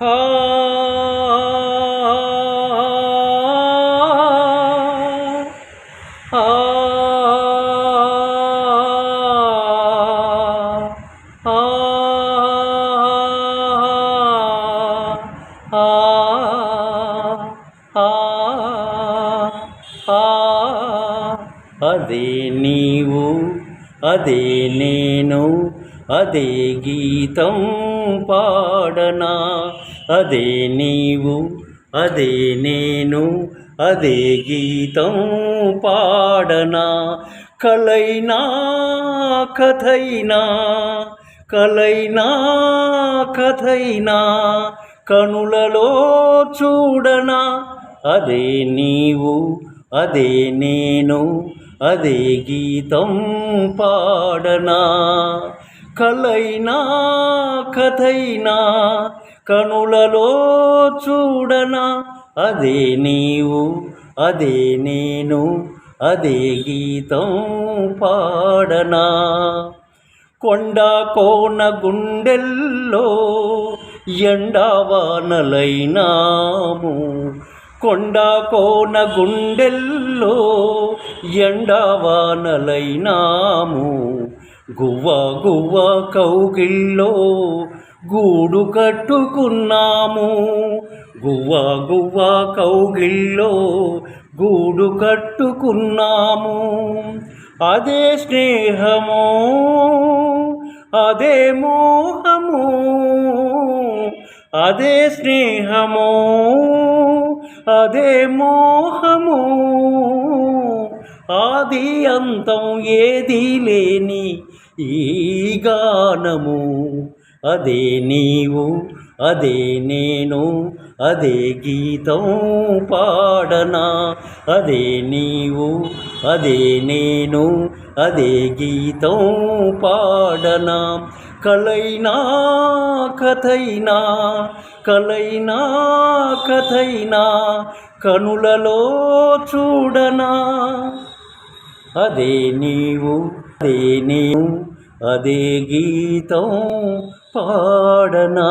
ఆ ఆ ఆ అదే నీవు అదే నేను అదే గీతం పాడనా? అదే నీవు అదే నేను అదే గీతం పాడనా? కలైనా కథైనా? కలైనా కథైనా? కనులలో చూడనా? అదే నీవు అదే నేను అదే గీతం పాడనా? కలైనా కథైనా? కనులలో చూడనా? అదే నీవు అదే నేను అదే గీతం పాడనా? కొండ కోన గుండెల్లో ఎండావానలైనాము. కొండ కోన గుండెల్లో ఎండవానలైనాము. గువ్వ గువ్వ కౌగిల్లో గూడు కట్టుకున్నాము. గువ్వ గువ్వ కౌగిల్లో గూడు కట్టుకున్నాము. అదే స్నేహము అదే మోహము అదే స్నేహము అదే మోహము. ఆది అంతం ఏది లేని ఈ గానము. అదే నీవు అదే నేను అదే గీతం పాడనా. అదే నీవు అదే నేను అదే గీతం పాడనా. కలైనా కథైనా కలైనా కథైనా కనులలో చూడనా. అదే నీవు అదే నీవు అదే గీతం పాడనా?